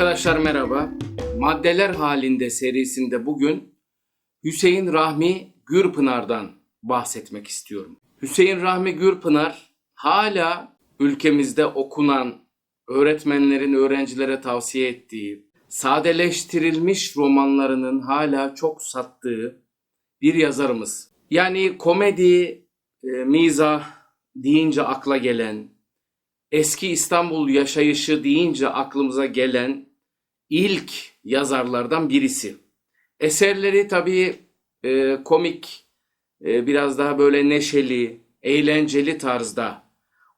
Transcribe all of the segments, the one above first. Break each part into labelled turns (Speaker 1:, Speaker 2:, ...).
Speaker 1: Arkadaşlar merhaba. Maddeler halinde serisinde bugün Hüseyin Rahmi Gürpınar'dan bahsetmek istiyorum. Hüseyin Rahmi Gürpınar hala ülkemizde okunan, öğretmenlerin öğrencilere tavsiye ettiği, sadeleştirilmiş romanlarının hala çok sattığı bir yazarımız. Yani komedi, e, mizah deyince akla gelen, eski İstanbul yaşayışı deyince aklımıza gelen ilk yazarlardan birisi. Eserleri tabii e, komik, e, biraz daha böyle neşeli, eğlenceli tarzda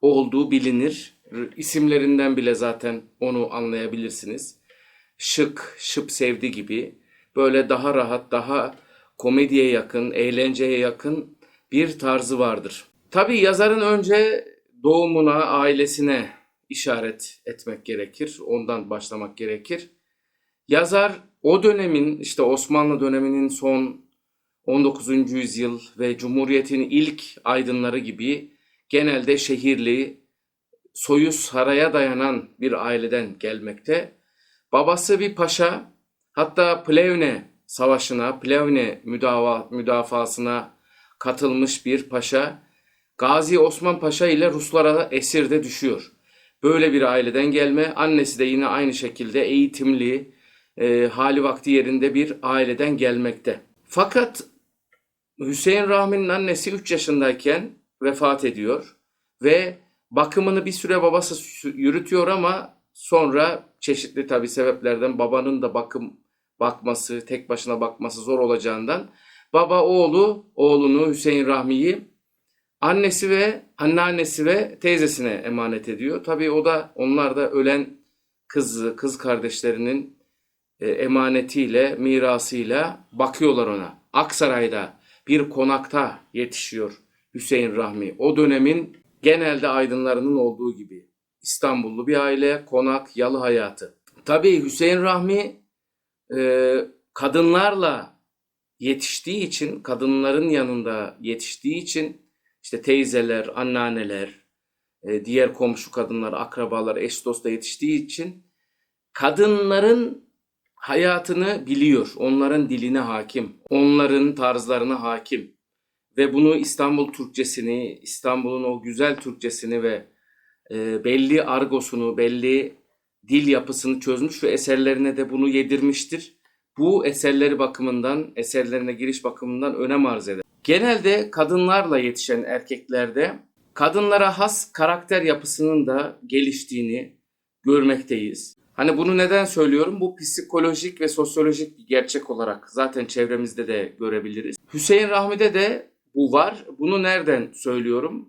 Speaker 1: olduğu bilinir. İsimlerinden bile zaten onu anlayabilirsiniz. Şık, şıp sevdi gibi böyle daha rahat, daha komediye yakın, eğlenceye yakın bir tarzı vardır. Tabii yazarın önce doğumuna, ailesine işaret etmek gerekir. Ondan başlamak gerekir. Yazar o dönemin işte Osmanlı döneminin son 19. yüzyıl ve Cumhuriyet'in ilk aydınları gibi genelde şehirli, soyu saraya dayanan bir aileden gelmekte. Babası bir paşa, hatta Plevne savaşına, Plevne müdava, müdafasına katılmış bir paşa. Gazi Osman Paşa ile Ruslara esir de düşüyor. Böyle bir aileden gelme, annesi de yine aynı şekilde eğitimli, e, hali vakti yerinde bir aileden gelmekte. Fakat Hüseyin Rahmi'nin annesi 3 yaşındayken vefat ediyor ve bakımını bir süre babası yürütüyor ama sonra çeşitli tabi sebeplerden babanın da bakım bakması, tek başına bakması zor olacağından baba oğlu, oğlunu Hüseyin Rahmi'yi annesi ve anneannesi ve teyzesine emanet ediyor. Tabii o da onlar da ölen kızı, kız kardeşlerinin emanetiyle, mirasıyla bakıyorlar ona. Aksaray'da bir konakta yetişiyor Hüseyin Rahmi. O dönemin genelde aydınlarının olduğu gibi. İstanbullu bir aile, konak, yalı hayatı. Tabii Hüseyin Rahmi e, kadınlarla yetiştiği için, kadınların yanında yetiştiği için işte teyzeler, anneanneler, e, diğer komşu kadınlar, akrabalar, eş dostla yetiştiği için kadınların hayatını biliyor. Onların diline hakim. Onların tarzlarına hakim. Ve bunu İstanbul Türkçesini, İstanbul'un o güzel Türkçesini ve e, belli argosunu, belli dil yapısını çözmüş ve eserlerine de bunu yedirmiştir. Bu eserleri bakımından, eserlerine giriş bakımından önem arz eder. Genelde kadınlarla yetişen erkeklerde kadınlara has karakter yapısının da geliştiğini görmekteyiz. Hani bunu neden söylüyorum? Bu psikolojik ve sosyolojik bir gerçek olarak zaten çevremizde de görebiliriz. Hüseyin Rahmi'de de bu var. Bunu nereden söylüyorum?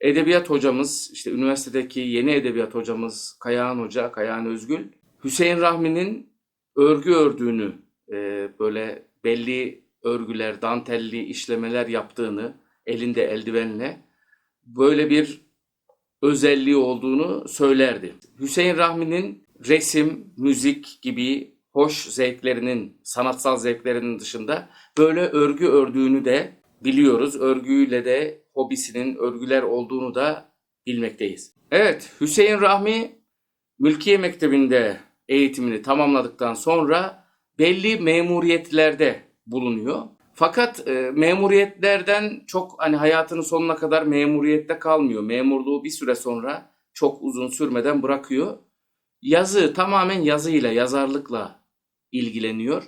Speaker 1: Edebiyat hocamız, işte üniversitedeki yeni edebiyat hocamız Kayahan Hoca, Kayahan Özgül, Hüseyin Rahmi'nin örgü ördüğünü, e, böyle belli örgüler, dantelli işlemeler yaptığını elinde eldivenle böyle bir özelliği olduğunu söylerdi. Hüseyin Rahmi'nin resim, müzik gibi hoş zevklerinin, sanatsal zevklerinin dışında böyle örgü ördüğünü de biliyoruz. Örgüyle de hobisinin örgüler olduğunu da bilmekteyiz. Evet, Hüseyin Rahmi Mülkiye Mektebi'nde eğitimini tamamladıktan sonra belli memuriyetlerde bulunuyor. Fakat e, memuriyetlerden çok hani hayatının sonuna kadar memuriyette kalmıyor. Memurluğu bir süre sonra çok uzun sürmeden bırakıyor. Yazı tamamen yazıyla, yazarlıkla ilgileniyor.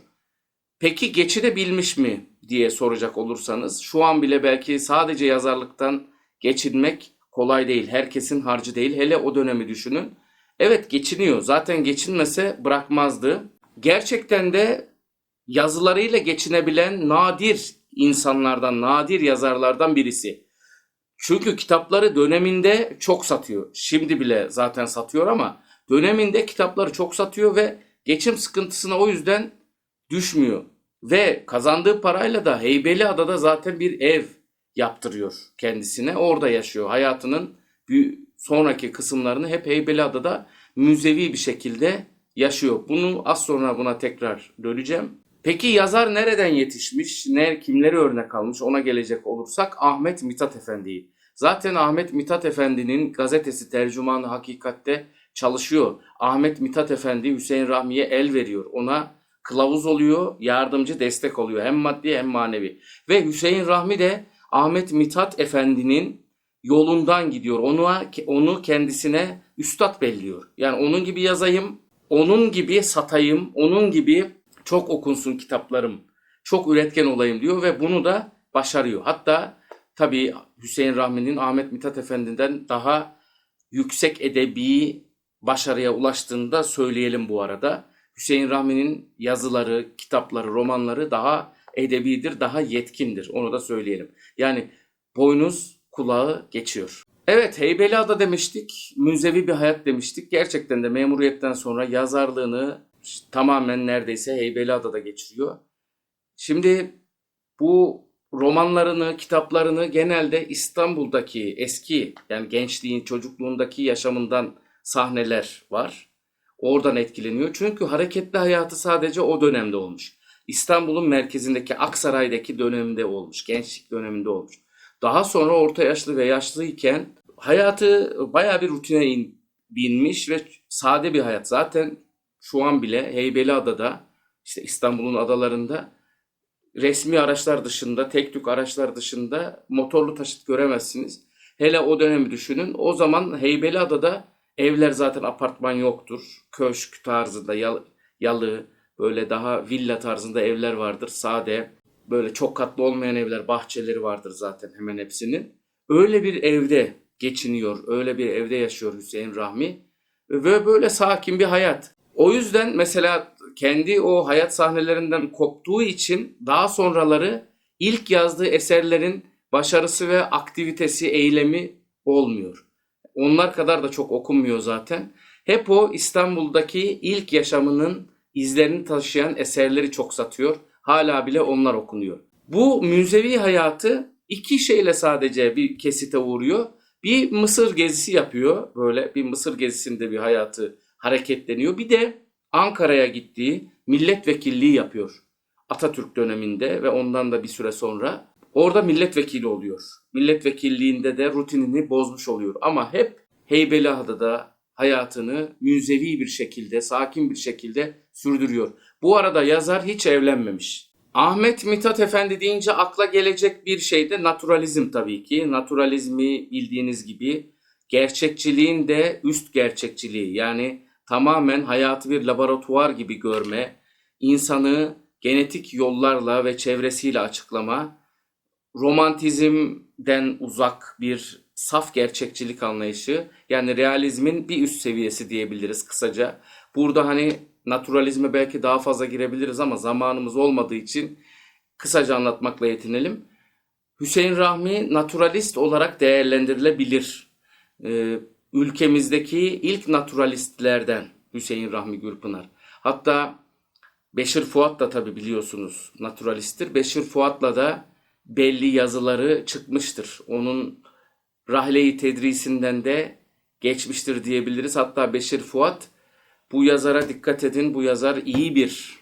Speaker 1: Peki geçinebilmiş mi diye soracak olursanız şu an bile belki sadece yazarlıktan geçinmek kolay değil. Herkesin harcı değil. Hele o dönemi düşünün. Evet geçiniyor. Zaten geçinmese bırakmazdı. Gerçekten de yazılarıyla geçinebilen nadir insanlardan, nadir yazarlardan birisi. Çünkü kitapları döneminde çok satıyor. Şimdi bile zaten satıyor ama döneminde kitapları çok satıyor ve geçim sıkıntısına o yüzden düşmüyor. Ve kazandığı parayla da Heybeliada'da zaten bir ev yaptırıyor kendisine. Orada yaşıyor. Hayatının bir sonraki kısımlarını hep Heybeliada'da müzevi bir şekilde yaşıyor. Bunu az sonra buna tekrar döneceğim. Peki yazar nereden yetişmiş? Ne, kimleri örnek almış? Ona gelecek olursak Ahmet Mithat Efendi'yi. Zaten Ahmet Mithat Efendi'nin gazetesi Tercümanı Hakikat'te çalışıyor. Ahmet Mithat Efendi Hüseyin Rahmi'ye el veriyor. Ona kılavuz oluyor, yardımcı destek oluyor. Hem maddi hem manevi. Ve Hüseyin Rahmi de Ahmet Mithat Efendi'nin yolundan gidiyor. Onu, onu kendisine üstad belliyor. Yani onun gibi yazayım, onun gibi satayım, onun gibi çok okunsun kitaplarım, çok üretken olayım diyor ve bunu da başarıyor. Hatta tabii Hüseyin Rahmi'nin Ahmet Mithat Efendi'den daha yüksek edebi başarıya ulaştığını da söyleyelim bu arada. Hüseyin Rahmi'nin yazıları, kitapları, romanları daha edebidir, daha yetkindir. Onu da söyleyelim. Yani boynuz kulağı geçiyor. Evet Heybeliada demiştik, münzevi bir hayat demiştik. Gerçekten de memuriyetten sonra yazarlığını tamamen neredeyse Heybeliada'da geçiriyor. Şimdi bu romanlarını, kitaplarını genelde İstanbul'daki eski yani gençliğin, çocukluğundaki yaşamından sahneler var. Oradan etkileniyor. Çünkü hareketli hayatı sadece o dönemde olmuş. İstanbul'un merkezindeki Aksaray'daki dönemde olmuş. Gençlik döneminde olmuş. Daha sonra orta yaşlı ve yaşlıyken hayatı baya bir rutine in, binmiş ve sade bir hayat. Zaten şu an bile Heybeliada'da işte İstanbul'un adalarında resmi araçlar dışında, tek tük araçlar dışında motorlu taşıt göremezsiniz. Hele o dönemi düşünün. O zaman Heybeliada'da evler zaten apartman yoktur. Köşk tarzında yal- yalı, böyle daha villa tarzında evler vardır. Sade, böyle çok katlı olmayan evler, bahçeleri vardır zaten hemen hepsinin. Öyle bir evde geçiniyor, öyle bir evde yaşıyor Hüseyin Rahmi. Ve böyle sakin bir hayat. O yüzden mesela kendi o hayat sahnelerinden koptuğu için daha sonraları ilk yazdığı eserlerin başarısı ve aktivitesi, eylemi olmuyor. Onlar kadar da çok okunmuyor zaten. Hep o İstanbul'daki ilk yaşamının izlerini taşıyan eserleri çok satıyor. Hala bile onlar okunuyor. Bu münzevi hayatı iki şeyle sadece bir kesite uğruyor. Bir Mısır gezisi yapıyor. Böyle bir Mısır gezisinde bir hayatı hareketleniyor. Bir de Ankara'ya gittiği milletvekilliği yapıyor. Atatürk döneminde ve ondan da bir süre sonra orada milletvekili oluyor. Milletvekilliğinde de rutinini bozmuş oluyor. Ama hep Heybeliada'da hayatını münzevi bir şekilde, sakin bir şekilde sürdürüyor. Bu arada yazar hiç evlenmemiş. Ahmet Mithat Efendi deyince akla gelecek bir şey de naturalizm tabii ki. Naturalizmi bildiğiniz gibi gerçekçiliğin de üst gerçekçiliği yani tamamen hayatı bir laboratuvar gibi görme, insanı genetik yollarla ve çevresiyle açıklama, romantizmden uzak bir saf gerçekçilik anlayışı, yani realizmin bir üst seviyesi diyebiliriz kısaca. Burada hani naturalizme belki daha fazla girebiliriz ama zamanımız olmadığı için kısaca anlatmakla yetinelim. Hüseyin Rahmi naturalist olarak değerlendirilebilir. Ee, ülkemizdeki ilk naturalistlerden Hüseyin Rahmi Gürpınar. Hatta Beşir Fuat da tabi biliyorsunuz naturalisttir. Beşir Fuat'la da belli yazıları çıkmıştır. Onun Rahle-i Tedrisinden de geçmiştir diyebiliriz. Hatta Beşir Fuat bu yazara dikkat edin. Bu yazar iyi bir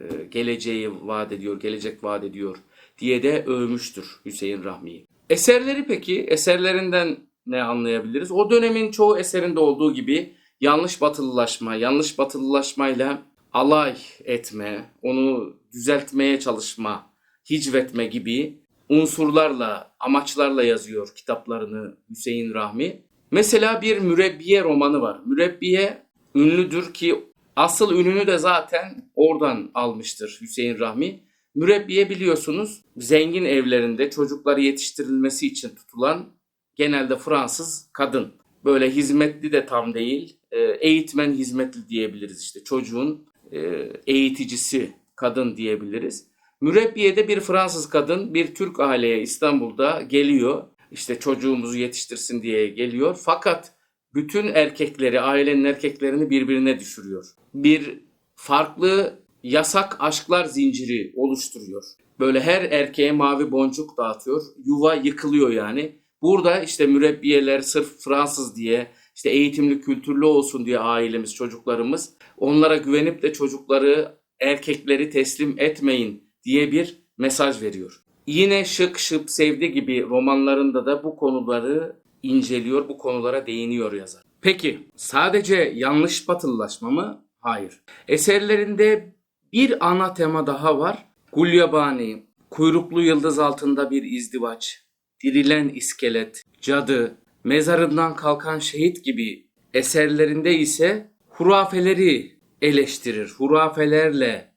Speaker 1: e, geleceği vaat ediyor, gelecek vaat ediyor diye de övmüştür Hüseyin Rahmi'yi. Eserleri peki, eserlerinden ne anlayabiliriz? O dönemin çoğu eserinde olduğu gibi yanlış batılılaşma, yanlış batılılaşmayla alay etme, onu düzeltmeye çalışma, hicvetme gibi unsurlarla, amaçlarla yazıyor kitaplarını Hüseyin Rahmi. Mesela bir mürebbiye romanı var. Mürebbiye ünlüdür ki asıl ününü de zaten oradan almıştır Hüseyin Rahmi. Mürebbiye biliyorsunuz zengin evlerinde çocukları yetiştirilmesi için tutulan genelde Fransız kadın. Böyle hizmetli de tam değil, e, eğitmen hizmetli diyebiliriz işte çocuğun e, eğiticisi kadın diyebiliriz. Mürebbiye de bir Fransız kadın bir Türk aileye İstanbul'da geliyor. İşte çocuğumuzu yetiştirsin diye geliyor. Fakat bütün erkekleri, ailenin erkeklerini birbirine düşürüyor. Bir farklı yasak aşklar zinciri oluşturuyor. Böyle her erkeğe mavi boncuk dağıtıyor. Yuva yıkılıyor yani. Burada işte mürebbiyeler sırf Fransız diye işte eğitimli kültürlü olsun diye ailemiz çocuklarımız onlara güvenip de çocukları erkekleri teslim etmeyin diye bir mesaj veriyor. Yine Şık Şıp Sevdi gibi romanlarında da bu konuları inceliyor, bu konulara değiniyor yazar. Peki sadece yanlış batılılaşma mı? Hayır. Eserlerinde bir ana tema daha var. Gulyabani, kuyruklu yıldız altında bir izdivaç, dirilen iskelet, cadı, mezarından kalkan şehit gibi eserlerinde ise hurafeleri eleştirir. Hurafelerle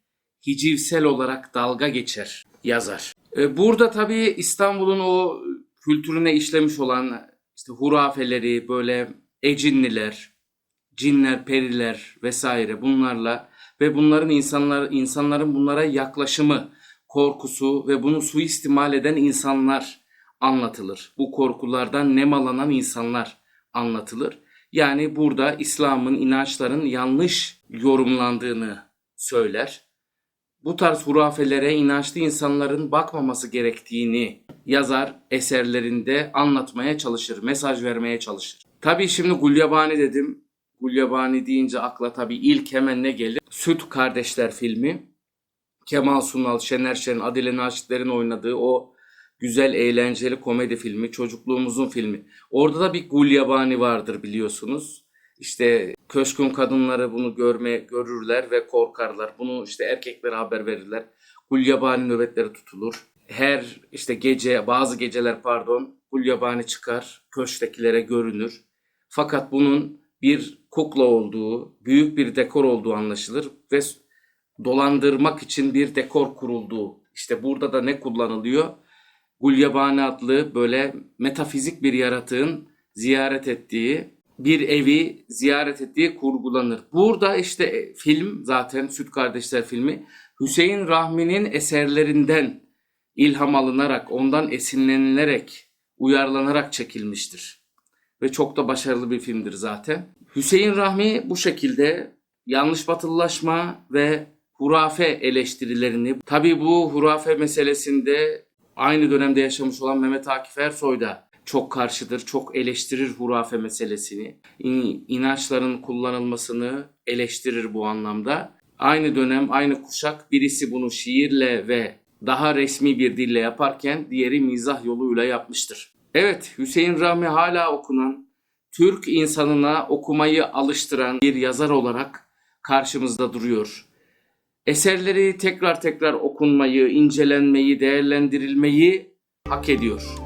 Speaker 1: hicivsel olarak dalga geçer yazar. E, Burada tabii İstanbul'un o kültürüne işlemiş olan işte hurafeleri böyle ecinliler, cinler, periler vesaire bunlarla ve bunların insanlar insanların bunlara yaklaşımı, korkusu ve bunu suistimal eden insanlar anlatılır. Bu korkulardan nemalanan insanlar anlatılır. Yani burada İslam'ın inançların yanlış yorumlandığını söyler. Bu tarz hurafelere inançlı insanların bakmaması gerektiğini yazar eserlerinde anlatmaya çalışır, mesaj vermeye çalışır. Tabii şimdi Gulyabani dedim. Gulyabani deyince akla tabii ilk hemen ne gelir? Süt Kardeşler filmi. Kemal Sunal, Şener Şen, Adile Naşitler'in oynadığı o güzel eğlenceli komedi filmi, çocukluğumuzun filmi. Orada da bir Gulyabani vardır biliyorsunuz. İşte köşkün kadınları bunu görme görürler ve korkarlar. Bunu işte erkeklere haber verirler. Gulyabani nöbetleri tutulur. Her işte gece, bazı geceler pardon, Gulyabani çıkar, köşktekilere görünür. Fakat bunun bir kukla olduğu, büyük bir dekor olduğu anlaşılır ve dolandırmak için bir dekor kurulduğu. İşte burada da ne kullanılıyor? Gulyabani adlı böyle metafizik bir yaratığın ziyaret ettiği bir evi ziyaret ettiği kurgulanır. Burada işte e, film zaten Süt Kardeşler filmi Hüseyin Rahmi'nin eserlerinden ilham alınarak, ondan esinlenilerek, uyarlanarak çekilmiştir. Ve çok da başarılı bir filmdir zaten. Hüseyin Rahmi bu şekilde yanlış batılılaşma ve hurafe eleştirilerini, tabii bu hurafe meselesinde aynı dönemde yaşamış olan Mehmet Akif Ersoy da çok karşıdır, çok eleştirir hurafe meselesini. İn- inançların kullanılmasını eleştirir bu anlamda. Aynı dönem, aynı kuşak birisi bunu şiirle ve daha resmi bir dille yaparken diğeri mizah yoluyla yapmıştır. Evet, Hüseyin Rahmi hala okunan, Türk insanına okumayı alıştıran bir yazar olarak karşımızda duruyor. Eserleri tekrar tekrar okunmayı, incelenmeyi, değerlendirilmeyi hak ediyor.